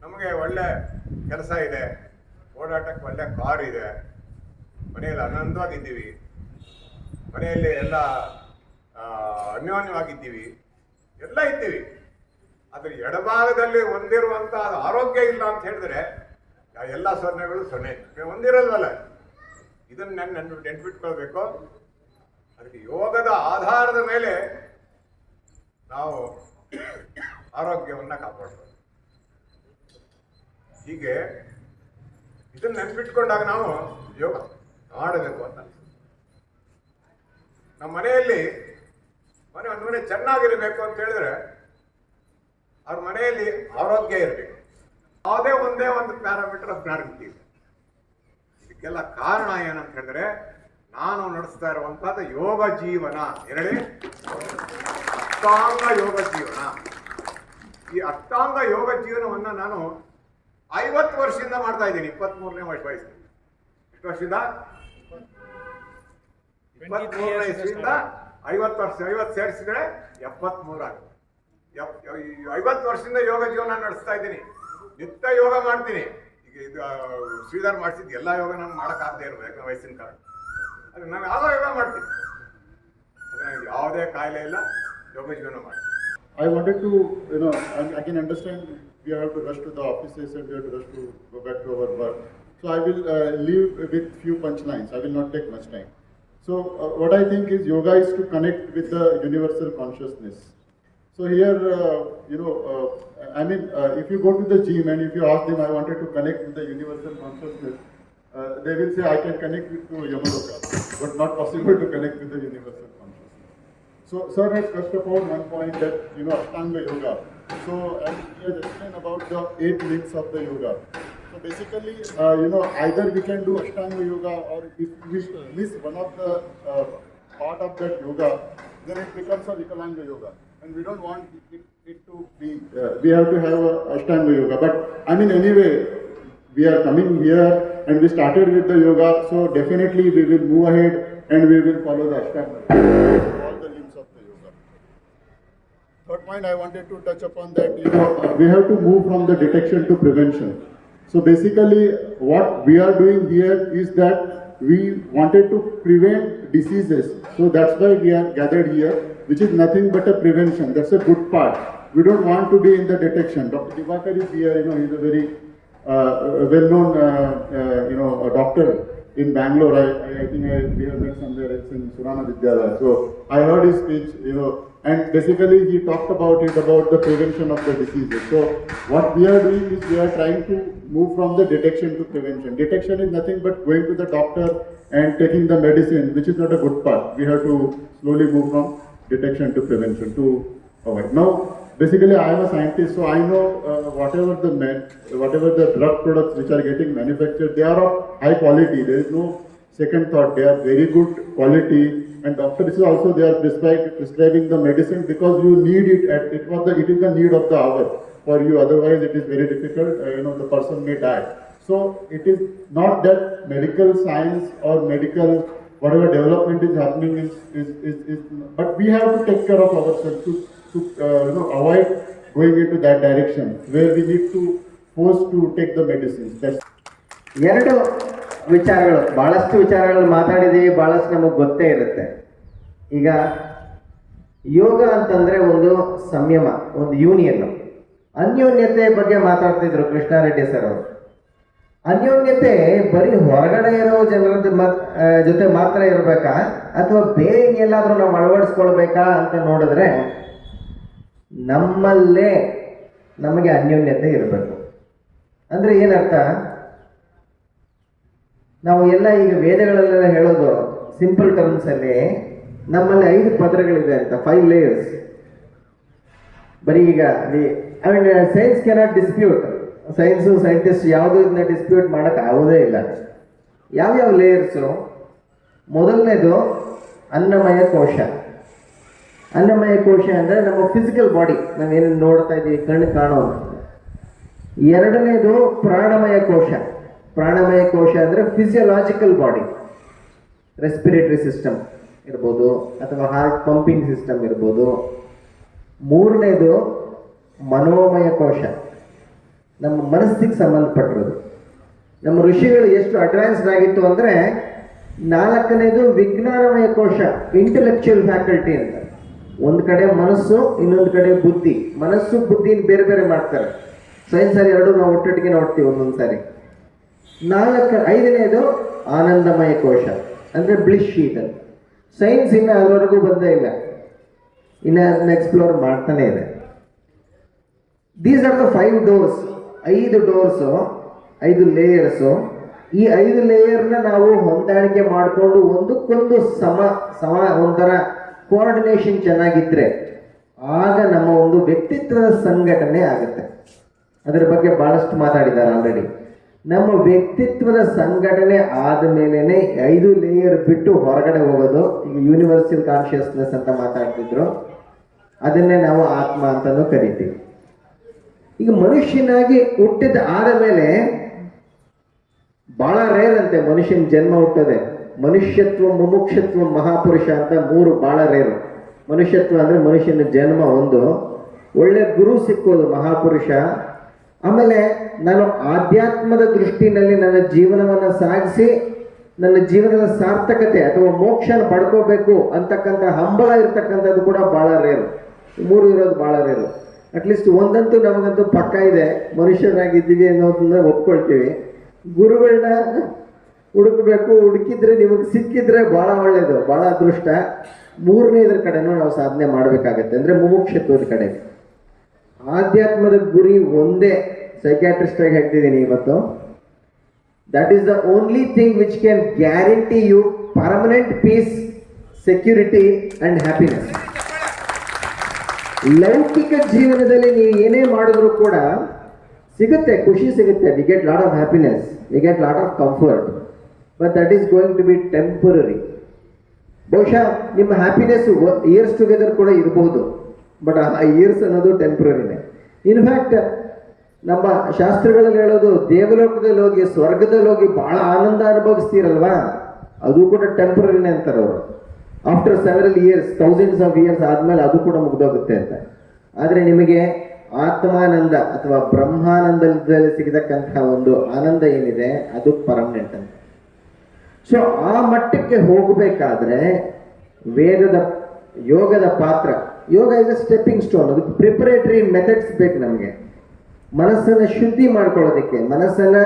ನಮಗೆ ಒಳ್ಳೆ ಕೆಲಸ ಇದೆ. ಓಡಾಟಕ್ಕೆ ಒಳ್ಳೆ ಕಾರ್ ಇದೆ. ಮನೆಯಲ್ಲಿ ಆನಂದವಾಗಿದ್ದೀವಿ ಮನೆಯಲ್ಲಿ ಎಲ್ಲ ಅನ್ಯೋನ್ಯವಾಗಿದ್ದೀವಿ. ಎಲ್ಲ ಇದ್ದೀವಿ. ಆದ್ರೆ ಎಡಭಾಗದಲ್ಲಿ ಹೊಂದಿರುವಂತಹ ಆರೋಗ್ಯ ಇಲ್ಲ ಅಂತ ಹೇಳಿದ್ರೆ ಎಲ್ಲ ಸೊನ್ನೆಗಳು ಸೊನ್ನೆ. ಹೊಂದಿರಲ್ವಲ್ಲ? ಇದನ್ನ ನನ್ನ ನೆನ್ಪು ನೆನ್ಪಿಟ್ಕೊಳ್ಬೇಕು. ಅದಕ್ಕೆ ಯೋಗದ ಆಧಾರದ ಮೇಲೆ ನಾವು ಆರೋಗ್ಯವನ್ನು ಕಾಪಾಡ್ಬೋದು. ಹೀಗೆ ಇದನ್ನು ನೆನ್ಪಿಟ್ಕೊಂಡಾಗ ನಾವು ಯೋಗ ಮಾಡಬೇಕು ಅಂತ ನಮ್ಮ ಮನೆಯಲ್ಲಿ ಮನೆ ಒಂದು ಮನೆ ಚೆನ್ನಾಗಿರಬೇಕು ಅಂತ ಹೇಳಿದ್ರೆ ಅವ್ರ ಮನೆಯಲ್ಲಿ ಆರೋಗ್ಯ ಇರಬೇಕು. ಯಾವುದೇ ಒಂದೇ ಒಂದು ಪ್ಯಾರಾಮೀಟರ್ ಪ್ರಾರಂಭಿಸಿ ಇದಕ್ಕೆಲ್ಲ ಕಾರಣ ಏನಂತ ಹೇಳಿದ್ರೆ ನಾನು ನಡೆಸ್ತಾ ಇರುವಂತಹದ್ದು ಯೋಗ ಜೀವನ ಹೇಳಿ ಅಷ್ಟಾಂಗ ಯೋಗ ಜೀವನ. ಈ ಅಷ್ಟಾಂಗ ಯೋಗ ಜೀವನವನ್ನು ನಾನು ಐವತ್ತು ವರ್ಷದಿಂದ ಮಾಡ್ತಾ ಇದ್ದೀನಿ. ಇಪ್ಪತ್ತ್ ಮೂರನೇ ವರ್ಷ ವಯಸ್ಸಿನಲ್ಲಿ. ಎಷ್ಟು ವರ್ಷದಿಂದ? ಇಪ್ಪತ್ತ್ ಮೂರನೇ ಐವತ್ತು ವರ್ಷ ಐವತ್ತು ಸೇರಿಸಿದ್ರೆ ಎಪ್ಪತ್ತ್ ಆಗುತ್ತೆ ಈ ಐವತ್ತು ವರ್ಷದಿಂದ ಯೋಗ ಜೀವನ ನಡೆಸ್ತಾ ಇದ್ದೀನಿ ನಿತ್ಯ ಯೋಗ ಮಾಡ್ತೀನಿ ಈಗ ಇದು ಶ್ರೀಧರ್ ಮಾಡಿಸಿದ ಎಲ್ಲ ಯೋಗ ನಾನು ಮಾಡೋಕ್ಕಾಗದೇ ಇರಬೇಕು ವಯಸ್ಸಿನ ಕಾರಣ ಅದು ನಾನು ಯಾವ ಯೋಗ ಮಾಡ್ತೀನಿ ಯಾವುದೇ ಕಾಯಿಲೆ ಇಲ್ಲ ಯೋಗ ಜೀವನ ಮಾಡ್ತೀನಿ I wanted to, you know, I, I can understand we have to rush to the offices and we have to rush to go back to our work. So I will uh, leave with few punchlines. I will not take much time. So uh, what I think is yoga is to connect with. So here, uh, you know, uh, I mean, uh, if you go to the gym and if you ask them, I wanted to connect with the universal consciousness, they will say, I can connect with to Yamaloka, but not possible to connect with the universal consciousness. So, sir has touched upon one point that, you know, Ashtanga Yoga. So, and he has explained about the eight limbs of the yoga. So, basically, uh, you know, either we can do Ashtanga Yoga or if we miss one of the uh, part of that yoga, then it becomes a Vikalanga Yoga. And we don't want it, it to be, uh, we have to have a Ashtanga Yoga. But, I mean, anyway, we are coming here and we started with the yoga, so definitely we will move ahead and we will follow the Ashtanga. All the limbs of the yoga. Third point I wanted to touch upon that, you know, uh, we have to move from the detection to prevention. So basically, what we are doing here is that we wanted to prevent diseases. So that's why we are gathered here, which is nothing but a prevention. That's a good part. We don't want to be in the detection. Dr. Divakar is here, you know, he's a very uh, well-known, uh, uh, you know, a doctor. in Bangalore. I, I, I think I, we have met somewhere else in Surana Vidyalaya. So I heard his speech, you know, and basically he talked about it about the prevention of the diseases. So what we are doing is we are trying to move from the detection to prevention. Detection is nothing but going to the doctor and taking the medicine, which is not a good part. We have to slowly move from detection to prevention to avoid. Now, basically, I am a scientist, so I know uh, whatever the med, whatever the drug products which are getting manufactured, they are of high quality. There is no second thought. They are very good quality, and doctors also they are prescribed, prescribing the medicine because you need it. At it was the it is the need of the hour for you. Otherwise, it is very difficult. Uh, you know, the person may die. So it is not that medical science or medical whatever development is happening is, is, is, is but we have to take care of ourselves to, to uh, you know avoid going into that direction where we need to force to take the medicines. That's ಎರಡು ವಿಚಾರಗಳು ಬಹಳಷ್ಟು ವಿಚಾರಗಳನ್ನು ಮಾತಾಡಿದ್ದೀವಿ ಬಹಳಷ್ಟು ನಮಗೆ ಗೊತ್ತೇ ಇರುತ್ತೆ ಈಗ ಯೋಗ ಅಂತಂದ್ರೆ ಒಂದು ಸಂಯಮ ಒಂದು ಯೂನಿಯನ್ ಅನ್ಯೋನ್ಯತೆ ಬಗ್ಗೆ ಮಾತಾಡ್ತಿದ್ರು ಕೃಷ್ಣಾರೆಡ್ಡಿ ಸರ್ ಅವರು ಅನ್ಯೋನ್ಯತೆ ಬರೀ ಹೊರಗಡೆ ಇರೋ ಜನರ ಜೊತೆ ಮಾತ್ರ ಇರಬೇಕಾ? ಅಥವಾ ಬೇರೆ ಎಲ್ಲಾದ್ರೂ ನಾವು ಅಳವಡಿಸ್ಕೊಳ್ಬೇಕಾ ಅಂತ ನೋಡಿದ್ರೆ ನಮ್ಮಲ್ಲೇ ನಮಗೆ ಅನ್ಯೋನ್ಯತೆ ಇರಬೇಕು. ಅಂದ್ರೆ ಏನರ್ಥ? ನಾವು ಎಲ್ಲ ಈಗ ವೇದಗಳಲ್ಲೆಲ್ಲ ಹೇಳೋದು ಸಿಂಪಲ್ ಟರ್ಮ್ಸ್ ಅಲ್ಲಿ ನಮ್ಮಲ್ಲಿ ಐದು ಪದರಗಳಿದೆ ಅಂತ ಫೈವ್ ಲೇಯರ್ಸ್ ಬರೀ ಈಗ I mean science cannot dispute science scientist ಯಾವ್ದು ಇದನ್ನ ಡಿಸ್ಪ್ಯೂಟ್ ಮಾಡಕ್ ಆಗೋದೇ ಇಲ್ಲ. ಯಾವ್ಯಾವ ಲೇಯರ್ಸು ಮೊದಲನೇದು ಅನ್ನಮಯ ಕೋಶ. ಅನ್ನಮಯ ಕೋಶ ಅಂದ್ರೆ ನಮ್ಮ ಫಿಸಿಕಲ್ ಬಾಡಿ ನಾವೇನು ನೋಡ್ತಾ ಇದ್ದೀವಿ, ಕಣ್ಣು ಕಾಣೋದು. ಎರಡನೇದು ಪ್ರಾಣಮಯ ಕೋಶ. ಪ್ರಾಣಮಯ ಕೋಶ ಅಂದ್ರೆ ಫಿಸಿಯಲಾಜಿಕಲ್ ಬಾಡಿ ರೆಸ್ಪಿರೇಟರಿ ಸಿಸ್ಟಮ್ ಇರ್ಬೋದು, ಅಥವಾ ಹಾರ್ಟ್ ಪಂಪಿಂಗ್ ಸಿಸ್ಟಮ್ ಇರ್ಬೋದು. ಮೂರನೇದು ಮನೋಮಯ ಕೋಶ. ನಮ್ಮ ಮನಸ್ಸಿಗೆ ಸಂಬಂಧಪಟ್ಟಿರೋದು. ನಮ್ಮ ಋಷಿಗಳು ಎಷ್ಟು ಅಡ್ವಾನ್ಸ್ಡ್ ಆಗಿತ್ತು ಅಂದರೆ ನಾಲ್ಕನೇದು ವಿಜ್ಞಾನಮಯ ಕೋಶ ಇಂಟೆಲೆಕ್ಚುಯಲ್ ಫ್ಯಾಕಲ್ಟಿ ಅಂತ. ಒಂದು ಕಡೆ ಮನಸ್ಸು, ಇನ್ನೊಂದು ಕಡೆ ಬುದ್ಧಿ. ಮನಸ್ಸು ಬುದ್ಧಿನ ಬೇರೆ ಬೇರೆ ಮಾಡ್ತಾರೆ. ಸೈನ್ಸಲ್ಲಿ ಎರಡು ನಾವು ಒಟ್ಟೊಟ್ಟಿಗೆ ನೋಡ್ತೀವಿ ಒಂದೊಂದು ಸಾರಿ. ನಾಲ್ಕು, ಐದನೇದು ಆನಂದಮಯ ಕೋಶ, ಅಂದರೆ ಬ್ಲಿಸ್ ಶೀಟ್ ಅಂತ. ಸೈನ್ಸ್ ಇನ್ನು ಅದರವರೆಗೂ ಬಂದೇ ಇಲ್ಲ. ಇನ್ನು ಅದನ್ನ ಎಕ್ಸ್ಪ್ಲೋರ್ ಮಾಡ್ತಾನೆ ಇದೆ. These are the five doors ಐದು ಡೋರ್ಸು, ಐದು ಲೇಯರ್ಸು. ಈ ಐದು ಲೇಯರ್ನ ನಾವು ಹೊಂದಾಣಿಕೆ ಮಾಡಿಕೊಂಡು ಒಂದಕ್ಕೊಂದು ಸಮ ಸಮ, ಒಂಥರ ಕೋಆರ್ಡಿನೇಷನ್ ಚೆನ್ನಾಗಿದ್ರೆ ಆಗ ನಮ್ಮ ಒಂದು ವ್ಯಕ್ತಿತ್ವದ ಸಂಘಟನೆ ಆಗುತ್ತೆ. ಅದರ ಬಗ್ಗೆ ಬಹಳಷ್ಟು ಮಾತಾಡಿದ್ದಾರೆ ಆಲ್ರೆಡಿ ನಮ್ಮ ವ್ಯಕ್ತಿತ್ವದ ಸಂಘಟನೆ ಆದ ಮೇಲೇ ಐದು ಲೇಯರ್ ಬಿಟ್ಟು ಹೊರಗಡೆ ಹೋಗೋದು ಈಗ ಯೂನಿವರ್ಸಲ್ ಕಾನ್ಶಿಯಸ್ನೆಸ್ ಅಂತ ಮಾತಾಡ್ತಿದ್ರು. ಅದನ್ನೇ ನಾವು ಆತ್ಮ ಅಂತಲೂ ಕರಿತೀವಿ. ಈಗ ಮನುಷ್ಯನಾಗಿ ಹುಟ್ಟಿದ ಆದ ಮೇಲೆ ಬಹಳ ರೇರ್ ಅಂತೆ ಮನುಷ್ಯನ ಜನ್ಮ ಹುಟ್ಟದೆ. ಮನುಷ್ಯತ್ವ, ಮುಮುಕ್ಷತ್ವ, ಮಹಾಪುರುಷ ಅಂತ ಮೂರು ಬಹಳ ರೇರು ಮನುಷ್ಯತ್ವ ಅಂದ್ರೆ ಮನುಷ್ಯನ ಜನ್ಮ ಒಂದು. ಒಳ್ಳೆ ಗುರು ಸಿಕ್ಕೋದು ಮಹಾಪುರುಷ. ಆಮೇಲೆ ನಾನು ಆಧ್ಯಾತ್ಮದ ದೃಷ್ಟಿನಲ್ಲಿ ನನ್ನ ಜೀವನವನ್ನು ಸಾಗಿಸಿ, ನನ್ನ ಜೀವನದ ಸಾರ್ಥಕತೆ ಅಥವಾ ಮೋಕ್ಷನ ಪಡ್ಕೋಬೇಕು ಅಂತಕ್ಕಂಥ ಹಂಬಲ ಇರ್ತಕ್ಕಂಥದ್ದು ಕೂಡ ಬಹಳ ರೇರು ಮೂರು ಇರೋದು ಬಹಳ ರೇರು ಅಟ್ಲೀಸ್ಟ್ ಒಂದಂತೂ ನಮಗಂತೂ ಪಕ್ಕ ಇದೆ. ಮನುಷ್ಯರಾಗಿದ್ದೀವಿ ಅನ್ನೋದನ್ನ ಒಪ್ಕೊಳ್ತೀವಿ. ಗುರುಗಳನ್ನ ಹುಡುಕಬೇಕು, ಹುಡುಕಿದ್ರೆ ನಿಮಗೆ ಸಿಕ್ಕಿದ್ರೆ ಬಹಳ ಒಳ್ಳೇದು, ಬಹಳ ಅದೃಷ್ಟ. ಮೂರನೇದ್ರ ಕಡೆನೂ ನಾವು ಸಾಧನೆ ಮಾಡಬೇಕಾಗತ್ತೆ. ಅಂದ್ರೆ ಮುಮುಕ್ಷತ್ವದ ಕಡೆ. ಆಧ್ಯಾತ್ಮದ ಗುರಿ ಒಂದೇ. ಸೈಕ್ಯಾಟ್ರಿಸ್ಟ್ ಆಗಿ ಹೇಳ್ತಿದ್ದೀನಿ ಇವತ್ತು. That is the only thing which can guarantee you permanent peace security and happiness ಲೌಕಿಕ ಜೀವನದಲ್ಲಿ ನೀವು ಏನೇ ಮಾಡಿದ್ರು ಕೂಡ ಸಿಗುತ್ತೆ, ಖುಷಿ ಸಿಗುತ್ತೆ. We get lot of happiness we get lot of comfort but that is going to be temporary ಬಹುಶಃ ನಿಮ್ಮ ಹ್ಯಾಪಿನೆಸ್ ಇಯರ್ಸ್ ಟುಗೆದರ್ ಕೂಡ ಇರಬಹುದು ಬಟ್ ಆ ಇಯರ್ಸ್ ಅನ್ನೋದು ಟೆಂಪ್ರರಿನೇ ಇನ್ಫ್ಯಾಕ್ಟ್ ನಮ್ಮ ಶಾಸ್ತ್ರಗಳಲ್ಲಿ ಹೇಳೋದು, ದೇವಲೋಕದಲ್ಲಿ ಹೋಗಿ, ಸ್ವರ್ಗದಲ್ಲಿ ಹೋಗಿ ಬಹಳ ಆನಂದ ಅನುಭವಿಸ್ತೀರಲ್ವಾ? ಅದು ಕೂಡ ಟೆಂಪ್ರರಿನೇ ಅಂತಾರೆ ಅವರು. After several years thousands of years ಆದ್ಮೇಲೆ ಅದು ಕೂಡ ಮುಗ್ದೋಗುತ್ತೆ ಅಂತ. ಆದರೆ ನಿಮಗೆ ಆತ್ಮಾನಂದ ಅಥವಾ ಬ್ರಹ್ಮಾನಂದದಲ್ಲಿ ಸಿಗತಕ್ಕಂತಹ ಒಂದು ಆನಂದ ಏನಿದೆ, ಅದು ಪರ್ಮನೆಂಟ್ ಅಂತ. ಸೊ ಆ ಮಟ್ಟಕ್ಕೆ ಹೋಗಬೇಕಾದ್ರೆ ವೇದದ, ಯೋಗದ ಪಾತ್ರ. Yoga is a stepping stone ಅದು ಪ್ರಿಪರೇಟರಿ ಮೆಥಡ್ಸ್ ಬೇಕು ನಮಗೆ. ಮನಸ್ಸನ್ನ ಶುದ್ಧಿ ಮಾಡ್ಕೊಳ್ಳೋದಕ್ಕೆ, ಮನಸ್ಸನ್ನ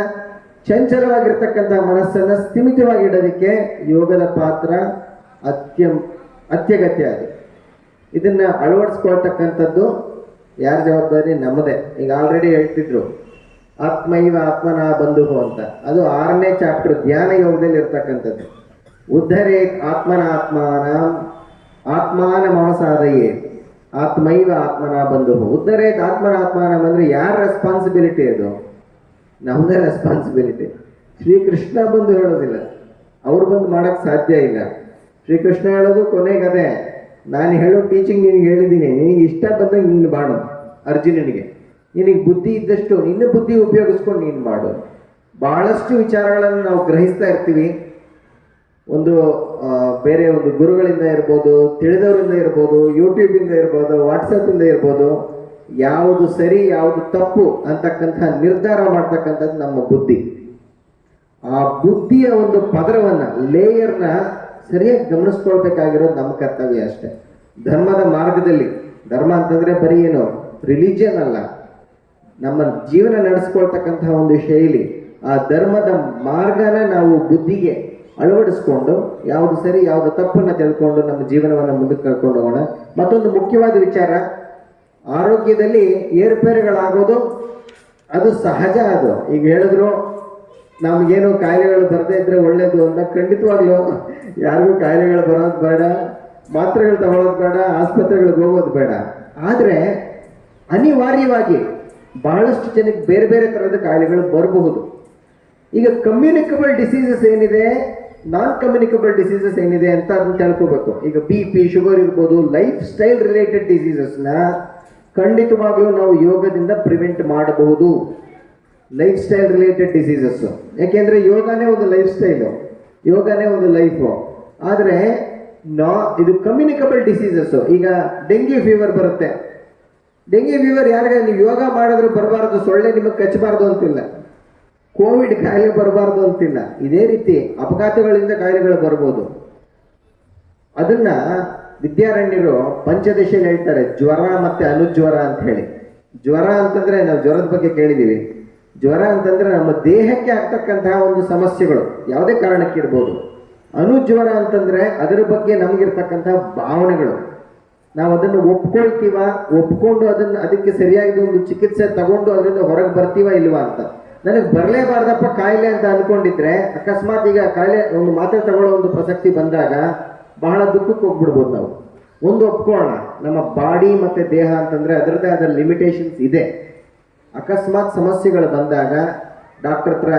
ಚಂಚಲವಾಗಿರ್ತಕ್ಕಂಥ ಮನಸ್ಸನ್ನ ಸ್ಥಿಮಿತವಾಗಿ ಇಡೋದಕ್ಕೆ ಯೋಗದ ಪಾತ್ರ ಅತ್ಯ, ಅತ್ಯಗತ್ಯ ಅದು. ಇದನ್ನ ಅಳವಡಿಸ್ಕೊಳ್ತಕ್ಕಂಥದ್ದು ಯಾರ ಜವಾಬ್ದಾರಿ? ನಮ್ಮದೇ ಈಗ ಆಲ್ರೆಡಿ ಹೇಳ್ತಿದ್ರು, ಆತ್ಮೈವ ಆತ್ಮನ ಬಂಧುಹು ಅಂತ. ಅದು ಆರನೇ ಚಾಪ್ಟರ್ ಧ್ಯಾನ ಯೋಗದಲ್ಲಿ ಇರ್ತಕ್ಕಂಥದ್ದು. ಉದ್ಧರೇ ಆತ್ಮನ ಆತ್ಮಾನ ಆತ್ಮಾನ ಮಾಸಾದಯೇ, ಆತ್ಮೈವ ಆತ್ಮನ ಬಂಧು ಉದ್ಧರೇ ಆತ್ಮನ ಆತ್ಮಾನ ಬಂದರೆ ಯಾರ ರೆಸ್ಪಾನ್ಸಿಬಿಲಿಟಿ ಅದು? ನಮ್ಮದೇ ರೆಸ್ಪಾನ್ಸಿಬಿಲಿಟಿ ಶ್ರೀಕೃಷ್ಣ ಬಂದು ಹೇಳೋದಿಲ್ಲ. ಅವ್ರು ಬಂದು ಮಾಡಕ್ ಸಾಧ್ಯ ಇಲ್ಲ. ಶ್ರೀಕೃಷ್ಣ ಹೇಳೋದು ಕೊನೆಗದೆ ನಾನು ಹೇಳೋ ಟೀಚಿಂಗ್ ನಿನಗೆ ಹೇಳಿದ್ದೀನಿ. ನಿನಗೆ ಇಷ್ಟ ಬಂದಂಗೆ ನೀನು ಮಾಡು. ಅರ್ಜುನನಿಗೆ. ನಿನಗೆ ಬುದ್ಧಿ ಇದ್ದಷ್ಟು, ನಿನ್ನ ಬುದ್ಧಿ ಉಪಯೋಗಿಸ್ಕೊಂಡು ನೀನು ಮಾಡು. ಬಹಳಷ್ಟು ವಿಚಾರಗಳನ್ನು ನಾವು ಗ್ರಹಿಸ್ತಾ ಇರ್ತೀವಿ. ಒಂದು ಬೇರೆ ಒಂದು ಗುರುಗಳಿಂದ ಇರ್ಬೋದು, ತಿಳಿದವರಿಂದ ಇರ್ಬೋದು ಯೂಟ್ಯೂಬಿಂದ ಇರ್ಬೋದು ವಾಟ್ಸಪ್ಪಿಂದ ಇರ್ಬೋದು, ಯಾವುದು ಸರಿ, ಯಾವುದು ತಪ್ಪು ಅಂತಕ್ಕಂಥ ನಿರ್ಧಾರ ಮಾಡ್ತಕ್ಕಂಥದ್ದು ನಮ್ಮ ಬುದ್ಧಿ. ಆ ಬುದ್ಧಿಯ ಒಂದು ಪದರವನ್ನು ಲೇಯರ್ನ ಸರಿಯಾಗಿ ಗಮನಿಸ್ಕೊಳ್ಬೇಕಾಗಿರೋದು ನಮ್ಮ ಕರ್ತವ್ಯ ಅಷ್ಟೇ. ಧರ್ಮದ ಮಾರ್ಗದಲ್ಲಿ, ಧರ್ಮ ಅಂತಂದ್ರೆ ಬರೀ ಏನು ರಿಲಿಜಿಯನ್ ಅಲ್ಲ. ನಮ್ಮ ಜೀವನ ನಡೆಸ್ಕೊಳ್ತಕ್ಕಂತಹ ಒಂದು ಶೈಲಿ, ಆ ಧರ್ಮದ ಮಾರ್ಗನ ನಾವು ಬುದ್ಧಿಗೆ ಅಳವಡಿಸ್ಕೊಂಡು, ಯಾವುದು ಸರಿ, ಯಾವುದು ತಪ್ಪನ್ನ ತಿಳ್ಕೊಂಡು ನಮ್ಮ ಜೀವನವನ್ನು ಮುಂದಕ್ಕೆ ಕರ್ಕೊಂಡು ಹೋಗೋಣ. ಮತ್ತೊಂದು ಮುಖ್ಯವಾದ ವಿಚಾರ, ಆರೋಗ್ಯದಲ್ಲಿ ಏರುಪೇರುಗಳಾಗೋದು, ಅದು ಸಹಜ ಅದು. ಈಗ ಹೇಳಿದ್ರು ನಮಗೇನು ಕಾಯಿಲೆಗಳು ಬರದೇ ಇದ್ರೆ ಒಳ್ಳೇದು ಅಂತ ಖಂಡಿತವಾಗ್ಲೂ ಯಾರಿಗೂ ಕಾಯಿಲೆಗಳು ಬರೋದು ಬೇಡ, ಮಾತ್ರೆಗಳು ತಗೊಳ್ಳೋದು ಬೇಡ, ಆಸ್ಪತ್ರೆಗಳಿಗೆ ಹೋಗೋದು ಬೇಡ. ಆದರೆ ಅನಿವಾರ್ಯವಾಗಿ ಬಹಳಷ್ಟು ಜನಕ್ಕೆ ಬೇರೆ ಬೇರೆ ಥರದ ಕಾಯಿಲೆಗಳು ಬರಬಹುದು. ಈಗ ಕಮ್ಯುನಿಕಬಲ್ ಡಿಸೀಸಸ್ ಏನಿದೆ ನಾನ್ ಕಮ್ಯುನಿಕಬಲ್ ಡಿಸೀಸಸ್ ಏನಿದೆ ಅಂತ ಅದನ್ನ ತಿಳ್ಕೋಬೇಕು. ಈಗ ಬಿ ಪಿ ಶುಗರ್ ಇರ್ಬೋದು ಲೈಫ್ ಸ್ಟೈಲ್ ರಿಲೇಟೆಡ್ ಡಿಸೀಸಸ್ನ ಖಂಡಿತವಾಗ್ಲೂ ನಾವು ಯೋಗದಿಂದ ಪ್ರಿವೆಂಟ್ ಮಾಡಬಹುದು. ಲೈಫ್ ಸ್ಟೈಲ್ ರಿಲೇಟೆಡ್ ಡಿಸೀಸಸ್ ಯಾಕೆಂದ್ರೆ ಯೋಗನೇ ಒಂದು ಲೈಫ್ ಸ್ಟೈಲು ಯೋಗನೇ ಒಂದು ಲೈಫು ಆದರೆ, ನಾ, ಇದು ಕಮ್ಯುನಿಕಬಲ್ ಡಿಸೀಸಸ್ಸು ಈಗ ಡೆಂಗಿ ಫೀವರ್ ಬರುತ್ತೆ. ಡೆಂಗಿ ಫೀವರ್ ಯಾರಿಗೆ ನೀವು ಯೋಗ ಮಾಡಿದ್ರೆ ಬರಬಾರ್ದು, ಸೊಳ್ಳೆ ನಿಮಗೆ ಕಚ್ಚಬಾರ್ದು ಅಂತಿಲ್ಲ. ಕೋವಿಡ್ ಕಾಯಿಲೆ ಬರಬಾರ್ದು ಅಂತಿಲ್ಲ. ಇದೇ ರೀತಿ ಅಪಘಾತಗಳಿಂದ ಕಾಯಿಲೆಗಳು ಬರ್ಬೋದು. ಅದನ್ನ ವಿದ್ಯಾರಣ್ಯರು ಪಂಚದಶೆಯಲ್ಲಿ ಹೇಳ್ತಾರೆ, ಜ್ವರ ಮತ್ತೆ ಅನುಜ್ವರ ಅಂತ ಹೇಳಿ. ಜ್ವರ ಅಂತಂದ್ರೆ ನಾವು ಜ್ವರದ ಬಗ್ಗೆ ಕೇಳಿದೀವಿ. ಜ್ವರ ಅಂತಂದ್ರೆ ನಮ್ಮ ದೇಹಕ್ಕೆ ಆಗ್ತಕ್ಕಂತಹ ಒಂದು ಸಮಸ್ಯೆಗಳು. ಯಾವುದೇ ಕಾರಣಕ್ಕೆ ಇರ್ಬೋದು. ಅನುಜ್ವರ ಅಂತಂದ್ರೆ ಅದರ ಬಗ್ಗೆ ನಮಗಿರ್ತಕ್ಕಂಥ ಭಾವನೆಗಳು. ನಾವು ಅದನ್ನು ಒಪ್ಕೊಳ್ತೀವ? ಒಪ್ಕೊಂಡು ಅದನ್ನು ಅದಕ್ಕೆ ಸರಿಯಾಗಿ ಒಂದು ಚಿಕಿತ್ಸೆ ತಗೊಂಡು ಅದರಿಂದ ಹೊರಗೆ ಬರ್ತೀವ ಇಲ್ವಾ ಅಂತ. ನನಗೆ ಬರಲೇಬಾರ್ದಪ್ಪ ಕಾಯಿಲೆ ಅಂತ ಅನ್ಕೊಂಡಿದ್ರೆ, ಅಕಸ್ಮಾತ್ ಈಗ ಕಾಯಿಲೆ ಒಂದು ಮಾತ್ರೆ ತಗೊಳ್ಳೋ ಒಂದು ಪ್ರಸಕ್ತಿ ಬಂದಾಗ ಬಹಳ ದುಃಖಕ್ಕೆ ಹೋಗ್ಬಿಡ್ಬೋದು ನಾವು. ಒಂದು ಒಪ್ಕೊಳ್ಳೋಣ. ನಮ್ಮ ಬಾಡಿ ಮತ್ತೆ ದೇಹ ಅಂತಂದ್ರೆ ಅದರದ್ದೇ ಆದ ಲಿಮಿಟೇಷನ್ಸ್ ಇದೆ. ಅಕಸ್ಮಾತ್ ಸಮಸ್ಯೆಗಳು ಬಂದಾಗ ಡಾಕ್ಟರ್ ಹತ್ರ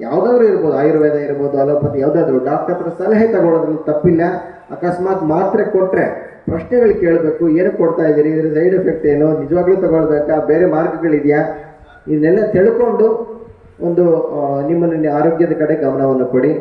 ಯಾವುದಾದ್ರೂ ಇರ್ಬೋದು ಆಯುರ್ವೇದ ಇರ್ಬೋದು ಅಲೋಪತಿ ಯಾವುದಾದ್ರೂ ಡಾಕ್ಟರ್ ಹತ್ರ ಸಲಹೆ ತಗೊಳ್ಳೋದ್ರಲ್ಲಿ ತಪ್ಪಿಲ್ಲ. ಅಕಸ್ಮಾತ್ ಮಾತ್ರೆ ಕೊಟ್ರೆ ಪ್ರಶ್ನೆಗಳು ಕೇಳಬೇಕು ಏನು ಕೊಡ್ತಾ ಇದ್ದೀರಿ ಇದ್ರ ಸೈಡ್ ಎಫೆಕ್ಟ್ ಏನು ನಿಜವಾಗ್ಲೂ ತಗೊಳ್ಬೇಕಾ ಬೇರೆ ಮಾರ್ಗಗಳಿದೆಯಾ? ಇದನ್ನೆಲ್ಲ ತಿಳ್ಕೊಂಡು ಒಂದು ಆ, ನಿಮ್ಮ ನಿಮ್ಮ ಆರೋಗ್ಯದ ಕಡೆ ಗಮನವನ್ನು ಕೊಡಿ.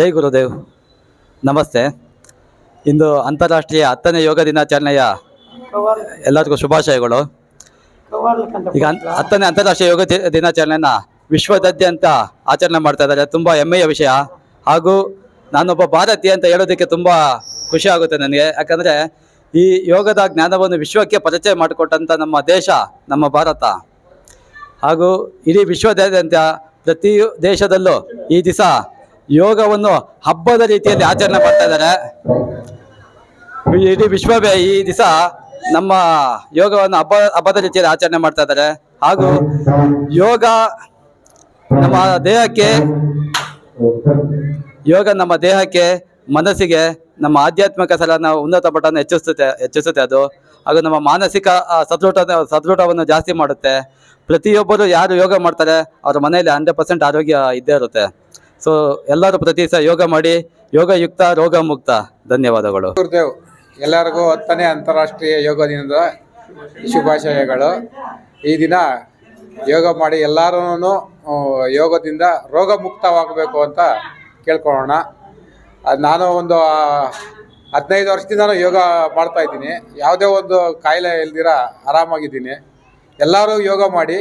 ಜೈ ಗುರುದೇವ್. ನಮಸ್ತೆ. ಇಂದು ಅಂತಾರಾಷ್ಟ್ರೀಯ ಹತ್ತನೇ ಯೋಗ ದಿನಾಚರಣೆಯ ಎಲ್ಲರಿಗೂ ಶುಭಾಶಯಗಳು. ಈಗ ಹತ್ತನೇ ಅಂತಾರಾಷ್ಟ್ರೀಯ ಯೋಗ ದಿನಾಚರಣೆಯನ್ನು ವಿಶ್ವದಾದ್ಯಂತ ಆಚರಣೆ ಮಾಡ್ತಾ ಇದ್ದಾರೆ. ತುಂಬ ಹೆಮ್ಮೆಯ ವಿಷಯ. ಹಾಗೂ ನಾನೊಬ್ಬ ಭಾರತೀಯ ಅಂತ ಹೇಳೋದಕ್ಕೆ ತುಂಬ ಖುಷಿ ಆಗುತ್ತೆ ನನಗೆ. ಯಾಕಂದರೆ ಈ ಯೋಗದ ಜ್ಞಾನವನ್ನು ವಿಶ್ವಕ್ಕೆ ಪರಿಚಯ ಮಾಡಿಕೊಟ್ಟಂಥ ನಮ್ಮ ದೇಶ, ನಮ್ಮ ಭಾರತ. ಹಾಗೂ ಇಡೀ ವಿಶ್ವದಾದ್ಯಂತ ಪ್ರತಿ ದೇಶದಲ್ಲೂ ಈ ದಿವಸ ಯೋಗವನ್ನು ಹಬ್ಬದ ರೀತಿಯಲ್ಲಿ ಆಚರಣೆ ಮಾಡ್ತಾ ಇದ್ದಾರೆ. ಇಡೀ ವಿಶ್ವವೇ ಈ ದಿವಸ ನಮ್ಮ ಯೋಗವನ್ನು ಹಬ್ಬ, ಹಬ್ಬದ ರೀತಿಯಲ್ಲಿ ಆಚರಣೆ ಮಾಡ್ತಾ ಇದ್ದಾರೆ. ಹಾಗೂ ಯೋಗ ನಮ್ಮ ದೇಹಕ್ಕೆ, ಯೋಗ ನಮ್ಮ ದೇಹಕ್ಕೆ, ಮನಸ್ಸಿಗೆ, ನಮ್ಮ ಆಧ್ಯಾತ್ಮಿಕ ಸಲನ ಉನ್ನತ ಮಟ್ಟವನ್ನು ಹೆಚ್ಚಿಸುತ್ತೆ ಹೆಚ್ಚಿಸುತ್ತೆ ಅದು. ಹಾಗೂ ನಮ್ಮ ಮಾನಸಿಕ ಸದೃಢ ಸದೃಢವನ್ನು ಜಾಸ್ತಿ ಮಾಡುತ್ತೆ. ಪ್ರತಿಯೊಬ್ಬರು ಯಾರು ಯೋಗ ಮಾಡ್ತಾರೆ, ಅವ್ರ ಮನೆಯಲ್ಲಿ ಹಂಡ್ರೆಡ್ ಪರ್ಸೆಂಟ್ ಆರೋಗ್ಯ ಇದ್ದೇ ಇರುತ್ತೆ. ಸೊ ಎಲ್ಲರೂ ಪ್ರತಿ ದಿವಸ ಯೋಗ ಮಾಡಿ, ಯೋಗಯುಕ್ತ ರೋಗ ಮುಕ್ತ ಧನ್ಯವಾದಗಳು. ಗುರುದೇವ್, ಎಲ್ಲರಿಗೂ ಹತ್ತನೇ ಅಂತಾರಾಷ್ಟ್ರೀಯ ಯೋಗ ದಿನದ ಶುಭಾಶಯಗಳು. ಈ ದಿನ ಯೋಗ ಮಾಡಿ ಎಲ್ಲರೂ ಯೋಗದಿಂದ ರೋಗ ಮುಕ್ತವಾಗಬೇಕು ಅಂತ ಕೇಳ್ಕೊಳ್ಳೋಣ. ನಾನು ಒಂದು ಹದಿನೈದು ವರ್ಷದಿಂದ ಯೋಗ ಮಾಡ್ತಾ ಇದ್ದೀನಿ. ಯಾವುದೇ ಒಂದು ಕಾಯಿಲೆ ಇಲ್ದಿರ ಆರಾಮಾಗಿದ್ದೀನಿ. ಎಲ್ಲರೂ ಯೋಗ ಮಾಡಿ,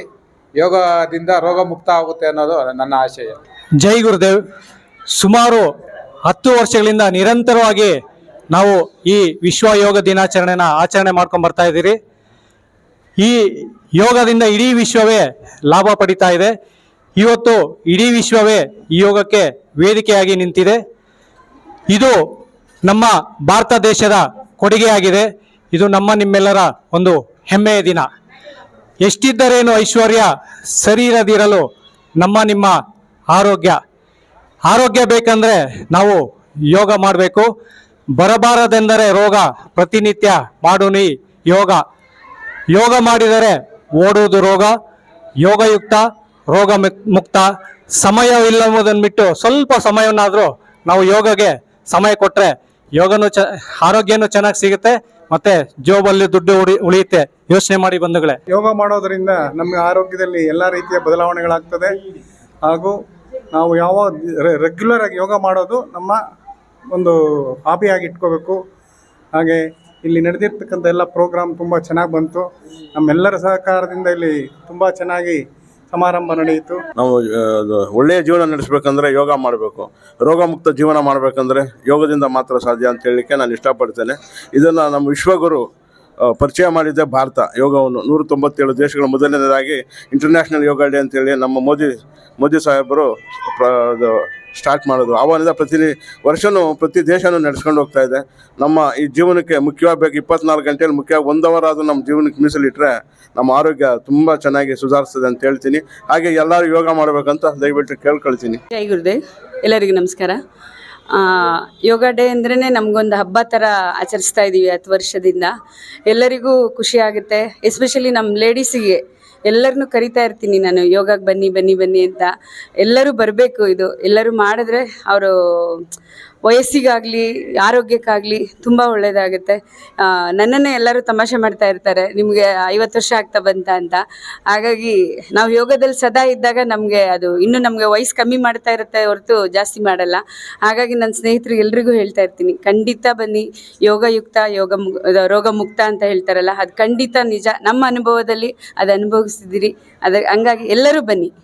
ಯೋಗದಿಂದ ರೋಗ ಮುಕ್ತ ಆಗುತ್ತೆ ಅನ್ನೋದು ನನ್ನ ಆಶಯ. ಜೈ ಗುರುದೇವ್. ಸುಮಾರು ಹತ್ತು ವರ್ಷಗಳಿಂದ ನಿರಂತರವಾಗಿ ನಾವು ಈ ವಿಶ್ವ ಯೋಗ ದಿನಾಚರಣೆನ ಆಚರಣೆ ಮಾಡ್ಕೊಂಡು ಬರ್ತಾ ಇದ್ದೀರಿ. ಈ ಯೋಗದಿಂದ ಇಡೀ ವಿಶ್ವವೇ ಲಾಭ ಪಡಿತಾ ಇದೆ. ಇವತ್ತು ಇಡೀ ವಿಶ್ವವೇ ಈ ಯೋಗಕ್ಕೆ ವೇದಿಕೆಯಾಗಿ ನಿಂತಿದೆ. ಇದು ನಮ್ಮ ಭಾರತ ದೇಶದ ಕೊಡುಗೆಯಾಗಿದೆ. ಇದು ನಮ್ಮ ನಿಮ್ಮೆಲ್ಲರ ಒಂದು ಹೆಮ್ಮೆಯ ದಿನ. ಎಷ್ಟಿದ್ದರೇನು ಐಶ್ವರ್ಯ ಸರಿಯಿರದಿರಲು ನಮ್ಮ ನಿಮ್ಮ ಆರೋಗ್ಯ. ಆರೋಗ್ಯ ಬೇಕಂದ್ರೆ ನಾವು ಯೋಗ ಮಾಡಬೇಕು. ಬರಬಾರದೆಂದರೆ ರೋಗ, ಪ್ರತಿನಿತ್ಯ ಮಾಡುನಿ ಯೋಗ. ಯೋಗ ಮಾಡಿದರೆ ಓಡುವುದು ರೋಗ, ಯೋಗಯುಕ್ತ, ರೋಗ ಮುಕ್- ಮುಕ್ತ. ಸಮಯವಿಲ್ಲವುದನ್ನು ಬಿಟ್ಟು ಸ್ವಲ್ಪ ಸಮಯವನ್ನಾದರೂ ನಾವು ಯೋಗಗೆ ಸಮಯ ಕೊಟ್ಟರೆ ಯೋಗನೂ ಚ, ಆರೋಗ್ಯನೂ ಚೆನ್ನಾಗಿ ಸಿಗುತ್ತೆ. ಮತ್ತೆ ಜೋಬಲ್ಲಿ ದುಡ್ಡು ಉಳಿ ಉಳಿಯುತ್ತೆ. ಯೋಚನೆ ಮಾಡಿ ಬಂಧುಗಳೇ. ಯೋಗ ಮಾಡೋದರಿಂದ ನಮ್ಮ ಆರೋಗ್ಯದಲ್ಲಿ ಎಲ್ಲ ರೀತಿಯ ಬದಲಾವಣೆಗಳಾಗ್ತದೆ. ಹಾಗೂ ನಾವು ಯಾವ ರೆಗ್ಯುಲರ್ ಆಗಿ ಯೋಗ ಮಾಡೋದು ನಮ್ಮ ಒಂದು ಹಾಬಿಯಾಗಿ ಇಟ್ಕೋಬೇಕು. ಹಾಗೆ ಇಲ್ಲಿ ನಡೆದಿರ್ತಕ್ಕಂಥ ಎಲ್ಲ ಪ್ರೋಗ್ರಾಮ್ ತುಂಬ ಚೆನ್ನಾಗಿ ಬಂತು. ನಮ್ಮೆಲ್ಲರ ಸಹಕಾರದಿಂದ ಇಲ್ಲಿ ತುಂಬ ಚೆನ್ನಾಗಿ ಸಮಾರಂಭ ನಡೆಯಿತು. ನಾವು ಒಳ್ಳೆಯ ಜೀವನ ನಡೆಸಬೇಕಂದ್ರೆ ಯೋಗ ಮಾಡಬೇಕು. ರೋಗಮುಕ್ತ ಜೀವನ ಮಾಡಬೇಕಂದ್ರೆ ಯೋಗದಿಂದ ಮಾತ್ರ ಸಾಧ್ಯ ಅಂತ ಹೇಳಲಿಕ್ಕೆ ನಾನು ಇಷ್ಟಪಡ್ತೇನೆ. ಇದನ್ನು ನಮ್ಮ ವಿಶ್ವಗುರು ಪರಿಚಯ ಮಾಡಿದ್ದೆ ಭಾರತ. ಯೋಗವನ್ನು ನೂರ ತೊಂಬತ್ತೇಳು ದೇಶಗಳ ಮೊದಲನೇದಾಗಿ ಇಂಟರ್ನ್ಯಾಷನಲ್ ಯೋಗ ಡೇ ಅಂತೇಳಿ ನಮ್ಮ ಮೋದಿ ಮೋದಿ ಸಾಹೇಬರು ಸ್ಟಾರ್ಟ್ ಮಾಡೋದು ಆವಾಗ ಪ್ರತಿ ವರ್ಷವೂ ಪ್ರತಿ ದೇಶನೂ ನಡೆಸ್ಕೊಂಡು ಹೋಗ್ತಾ ಇದೆ. ನಮ್ಮ ಈ ಜೀವನಕ್ಕೆ ಮುಖ್ಯವಾಗಿ ಇಪ್ಪತ್ನಾಲ್ಕು ಗಂಟೆಯಲ್ಲಿ ಮುಖ್ಯವಾಗಿ ಒಂದು ಅವರ್ ಆದರೂ ನಮ್ಮ ಜೀವನಕ್ಕೆ ಮೀಸಲಿಟ್ಟರೆ ನಮ್ಮ ಆರೋಗ್ಯ ತುಂಬ ಚೆನ್ನಾಗಿ ಸುಧಾರಿಸ್ತದೆ ಅಂತ ಹೇಳ್ತೀನಿ. ಹಾಗೆ ಎಲ್ಲರೂ ಯೋಗ ಮಾಡಬೇಕಂತ ದಯವಿಟ್ಟು ಕೇಳ್ಕೊಳ್ತೀನಿ. ಜೈ ಗುರುದೇವ್. ಎಲ್ಲರಿಗೂ ನಮಸ್ಕಾರ. ಯೋಗ ಡೇ ಅಂದ್ರೇ ನಮಗೊಂದು ಹಬ್ಬ ಥರ ಆಚರಿಸ್ತಾ ಇದ್ದೀವಿ ಹತ್ತು ವರ್ಷದಿಂದ. ಎಲ್ಲರಿಗೂ ಖುಷಿ ಆಗುತ್ತೆ. ಎಸ್ಪೆಷಲಿ ನಮ್ಮ ಲೇಡೀಸಿಗೆ ಎಲ್ಲರನ್ನು ಕರಿತಾ ಇರ್ತೀನಿ ನಾನು. ಯೋಗಕ್ಕೆ ಬನ್ನಿ ಬನ್ನಿ ಬನ್ನಿ ಅಂತ. ಎಲ್ಲರೂ ಬರಬೇಕು ಇದು. ಎಲ್ಲರೂ ಮಾಡಿದ್ರೆ ಅವರು ವಯಸ್ಸಿಗಾಗಲಿ, ಆರೋಗ್ಯಕ್ಕಾಗಲಿ ತುಂಬ ಒಳ್ಳೆಯದಾಗುತ್ತೆ ನನ್ನನ್ನೇ ಎಲ್ಲರೂ ತಮಾಷೆ ಮಾಡ್ತಾ ಇರ್ತಾರೆ, ನಿಮಗೆ ಐವತ್ತು ವರ್ಷ ಆಗ್ತಾ ಬಂತ ಅಂತ. ಹಾಗಾಗಿ ನಾವು ಯೋಗದಲ್ಲಿ ಸದಾ ಇದ್ದಾಗ ನಮಗೆ ಅದು ಇನ್ನೂ ನಮಗೆ ವಯಸ್ಸು ಕಮ್ಮಿ ಮಾಡ್ತಾ ಇರುತ್ತೆ ಹೊರತು ಜಾಸ್ತಿ ಮಾಡಲ್ಲ. ಹಾಗಾಗಿ ನನ್ನ ಸ್ನೇಹಿತರು ಎಲ್ರಿಗೂ ಹೇಳ್ತಾ ಇರ್ತೀನಿ, ಖಂಡಿತ ಬನ್ನಿ, ಯೋಗಯುಕ್ತ, ಯೋಗ ಮು ರೋಗ ಮುಕ್ತ ಅಂತ ಹೇಳ್ತಾರಲ್ಲ, ಅದು ಖಂಡಿತ ನಿಜ. ನಮ್ಮ ಅನುಭವದಲ್ಲಿ ಅದು ಅನುಭವಿಸಿದಿರಿ ಅದ, ಹಂಗಾಗಿ ಎಲ್ಲರೂ ಬನ್ನಿ.